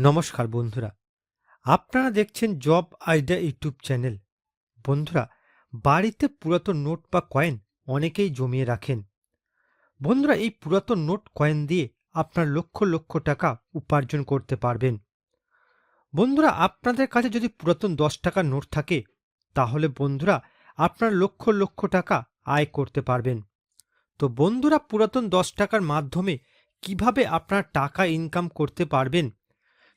নমস্কার বন্ধুরা। আপনারা দেখছেন জব আইডিয়া ইউটিউব চ্যানেল। বন্ধুরা, বাড়িতে পুরাতন নোট বা কয়েন অনেকেই জমিয়ে রাখেন। বন্ধুরা, এই পুরাতন নোট কয়েন দিয়ে আপনার লক্ষ লক্ষ টাকা উপার্জন করতে পারবেন। বন্ধুরা, আপনাদের কাছে যদি পুরাতন দশ টাকার নোট থাকে, তাহলে বন্ধুরা, আপনার লক্ষ লক্ষ টাকা আয় করতে পারবেন। তো বন্ধুরা, পুরাতন দশ টাকার মাধ্যমে কীভাবে আপনার টাকা ইনকাম করতে পারবেন?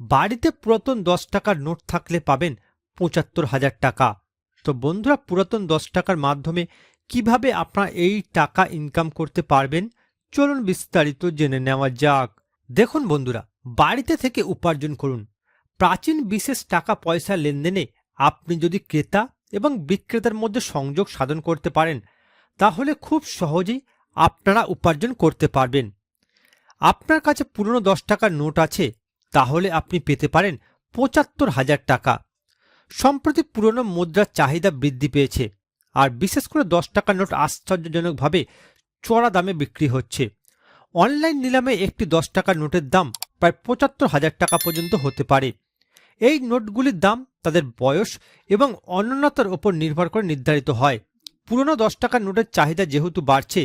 বাড়িতে পুরাতন দশ টাকার নোট থাকলে পাবেন পঁচাত্তর হাজার টাকা। তো বন্ধুরা, পুরাতন দশ টাকার মাধ্যমে কীভাবে আপনারা এই টাকা ইনকাম করতে পারবেন, চলুন বিস্তারিত জেনে নেওয়া যাক। দেখুন বন্ধুরা, বাড়িতে থেকে উপার্জন করুন। প্রাচীন বিশেষ টাকা পয়সা লেনদেনে আপনি যদি ক্রেতা এবং বিক্রেতার মধ্যে সংযোগ সাধন করতে পারেন, তাহলে খুব সহজেই আপনারা উপার্জন করতে পারবেন। আপনার কাছে পুরনো দশ টাকার নোট আছে তাহলে আপনি পেতে পারেন পঁচাত্তর হাজার টাকা। সম্প্রতি পুরনো মুদ্রার চাহিদা বৃদ্ধি পেয়েছে আর বিশেষ করে দশ টাকার নোট আশ্চর্যজনকভাবে চড়া দামে বিক্রি হচ্ছে। অনলাইন নিলামে একটি দশ টাকার নোটের দাম প্রায় পঁচাত্তর হাজার টাকা পর্যন্ত হতে পারে। এই নোটগুলির দাম তাদের বয়স এবং অনন্যতার ওপর নির্ভর করে নির্ধারিত হয়। পুরনো দশ টাকার নোটের চাহিদা যেহেতু বাড়ছে,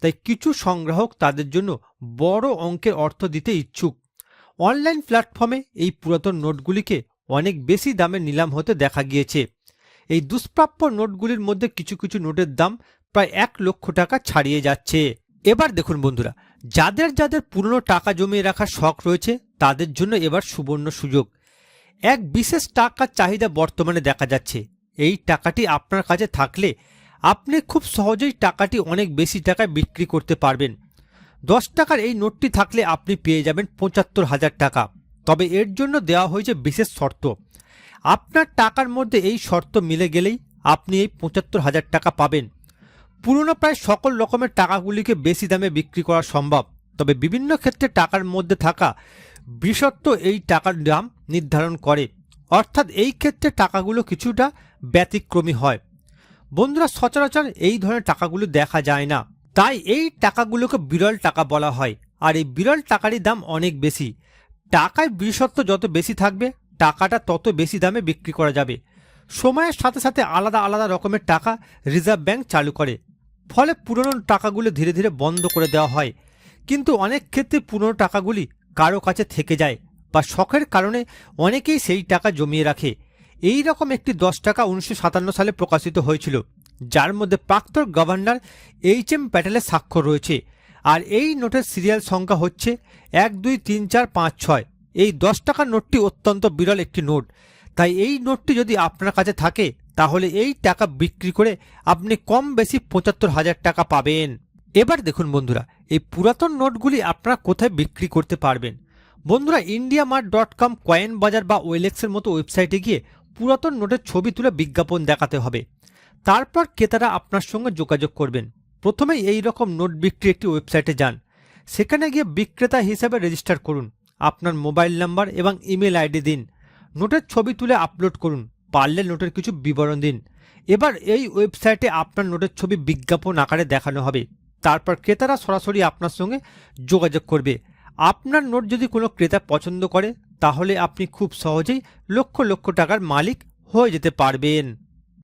তাই কিছু সংগ্রাহক তাদের জন্য বড় অঙ্কের অর্থ দিতে ইচ্ছুক। অনলাইন প্ল্যাটফর্মে এই পুরাতন নোটগুলিকে অনেক বেশি দামে নিলাম হতে দেখা গিয়েছে। এই দুষ্প্রাপ্য নোটগুলির মধ্যে কিছু কিছু নোটের দাম প্রায় এক লক্ষ টাকা ছাড়িয়ে যাচ্ছে। এবার দেখুন বন্ধুরা, যাদের যাদের পুরনো টাকা জমিয়ে রাখার শখ রয়েছে, তাদের জন্য এবার সুবর্ণ সুযোগ। এক বিশেষ টাকার চাহিদা বর্তমানে দেখা যাচ্ছে। এই টাকাটি আপনার কাছে থাকলে আপনি খুব সহজেই টাকাটি অনেক বেশি টাকায় বিক্রি করতে পারবেন। দশ টাকার এই নোটটি থাকলে আপনি পেয়ে যাবেন পঁচাত্তর হাজার টাকা। তবে এর জন্য দেওয়া হয়েছে বিশেষ শর্ত। আপনার টাকার মধ্যে এই শর্ত মিলে গেলেই আপনি এই পঁচাত্তর হাজার টাকা পাবেন। পুরনো প্রায় সকল রকমের টাকাগুলিকে বেশি দামে বিক্রি করা সম্ভব। তবে বিভিন্ন ক্ষেত্রে টাকার মধ্যে থাকা বিশত্ব এই টাকার দাম নির্ধারণ করে। অর্থাৎ এই ক্ষেত্রে টাকাগুলো কিছুটা ব্যতিক্রমী হয়। বন্ধুরা, সচরাচর এই ধরনের টাকাগুলো দেখা যায় না। তাই এই টাকাগুলোকে বিরল টাকা বলা হয়, আর এই বিরল টাকারই দাম অনেক বেশি। টাকায় বিশেষত্ব যত বেশি থাকবে, টাকাটা তত বেশি দামে বিক্রি করা যাবে। সময়ের সাথে সাথে আলাদা আলাদা রকমের টাকা রিজার্ভ ব্যাংক চালু করে। ফলে পুরনো টাকাগুলো ধীরে ধীরে বন্ধ করে দেওয়া হয়। কিন্তু অনেক ক্ষেত্রে পুরনো টাকাগুলি কারও কাছে থেকে যায় বা শখের কারণে অনেকেই সেই টাকা জমিয়ে রাখে। এই রকম একটি দশ টাকা উনিশশো সাতান্ন সালে প্রকাশিত হয়েছিল। যার মধ্যে প্রাক্তন গভর্নর এইচ এম প্যাটেলের স্বাক্ষর রয়েছে। আর এই নোটের সিরিয়াল সংখ্যা হচ্ছে এক, দুই, তিন, চার, পাঁচ, ছয়। এই দশ টাকার নোটটি অত্যন্ত বিরল একটি নোট। তাই এই নোটটি যদি আপনার কাছে থাকে, তাহলে এই টাকা বিক্রি করে আপনি কম বেশি পঁচাত্তর হাজার টাকা পাবেন। এবার দেখুন বন্ধুরা, এই পুরাতন নোটগুলি আপনারা কোথায় বিক্রি করতে পারবেন? বন্ধুরা India mart dot com, coin বাজার বা ওয়েলেক্সের মতো ওয়েবসাইটে গিয়ে পুরাতন নোটের ছবি তুলে বিজ্ঞাপন দেখাতে হবে। তারপর ক্রেতারা আপনার সঙ্গে যোগাযোগ করবেন। প্রথমেই এই রকম নোট বিক্রি একটি ওয়েবসাইটে যান। সেখানে গিয়ে বিক্রেতা হিসেবে রেজিস্টার করুন। আপনার মোবাইল নাম্বার এবং ইমেল আইডি দিন। নোটের ছবি তুলে আপলোড করুন। পারলে নোটের কিছু বিবরণ দিন। এবার এই ওয়েবসাইটে আপনার নোটের ছবি বিজ্ঞাপন আকারে দেখানো হবে। তারপর ক্রেতারা সরাসরি আপনার সঙ্গে যোগাযোগ করবে। আপনার নোট যদি কোনো ক্রেতা পছন্দ করে, তাহলে আপনি খুব সহজেই লক্ষ লক্ষ টাকার মালিক হয়ে যেতে পারবেন।